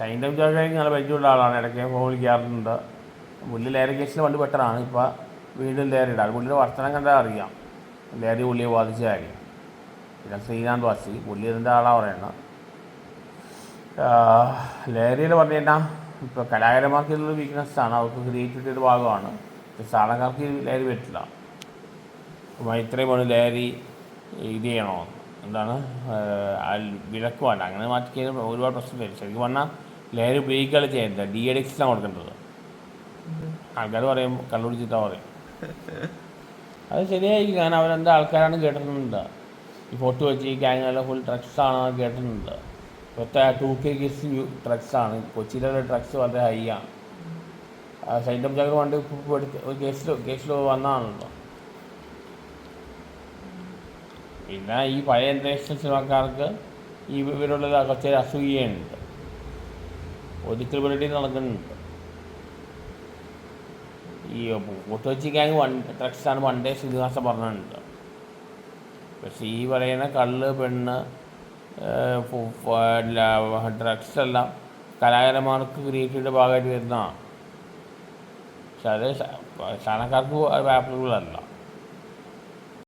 ഷൈന്റെ ജോഷായി നല്ല പരിചയമുള്ള ആളാണ്. ഇടയ്ക്ക് ഫോൺ വിളിക്കാറുണ്ട്. പുള്ളി കേസിന് പണ്ട് ബെറ്ററാണ് ഇപ്പോൾ വീണ്ടും ഇടാം. പുള്ളിയുടെ വർത്തനം കണ്ടാൽ അറിയാം. ലേറി പുള്ളിയെ ബാധിച്ച കാര്യം. പിന്നെ ശ്രീകാന്ത് വാസി പുള്ളി ഇതിന്റെ ആളാണ് പറയുന്നത് ലേറിയിൽ പറഞ്ഞു കഴിഞ്ഞാൽ ഇപ്പോൾ കലാകാരന്മാർക്ക് ഇതൊരു വീക്ക്നെസ്സാണ് അവർക്ക് ക്രിയേറ്റിവിറ്റിയുടെ ഭാഗമാണ്. സാധനക്കാർക്ക് ലേറി പറ്റില്ല. അപ്പോൾ ഇത്രയും വേണം ലേറി ഇത് ചെയ്യണോ? എന്താണ്? വിലക്ക് വേണ്ട അങ്ങനെ മാറ്റി കഴിഞ്ഞാൽ ഒരുപാട് പ്രശ്നം വരും. ശരിക്കും പറഞ്ഞാൽ ലേറി ഉപയോഗിക്കുകയാണ് ചെയ്യേണ്ടത് ഡി എഡിക്സിലാണ് കൊടുക്കേണ്ടത്. ആൾക്കാർ പറയും കള്ളുപിടിച്ചിട്ടാ പറയും. അത് ശരിയായിരിക്കും. കാരണം അവരെന്താ ആൾക്കാരാണ് കേട്ടിട്ടുണ്ട് ഈ ഫോട്ടോ വെച്ച് ഈ ഗ്യാങ്ങെല്ലാം ഫുൾ ഡ്രഗ്സാണ് കേട്ടിട്ടുണ്ട്. ഇപ്പോഴത്തെ ടു കെ കിസ് ഡ്രഗ്സാണ് കൊച്ചിയിലെ ഡ്രഗ്സ് വളരെ ഹൈ ആണ് സൈൻഡം ജാഗർ പണ്ട് ഒരു കേസിൽ കേസിൽ വന്നതാണല്ലോ. പിന്നെ ഈ പഴയ ഇന്റർനാഷണൽ സിനിമക്കാർക്ക് ഈ ഇവരുള്ള കുറച്ച് അസൂയുണ്ട് ഒരിക്കൽ നടക്കുന്നുണ്ട്. ഈ ഒട്ടുവച്ചി ഗ്യാങ് വൺ ഡ്രഗ്സാണ് പണ്ടേ ശ്രീനിവാസ പറഞ്ഞിട്ടുണ്ട്. പക്ഷേ ഈ പറയുന്ന കള്ള് പെണ്ണ് ഡ്രഗ്സ് എല്ലാം കലാകാരന്മാർക്ക് ക്രിയേറ്റീവിന്റെ ഭാഗമായിട്ട് വരുന്നതാണ്. പക്ഷെ അത് സാധാരണക്കാർക്ക് ആപ്ലിക്കബിൾ അല്ല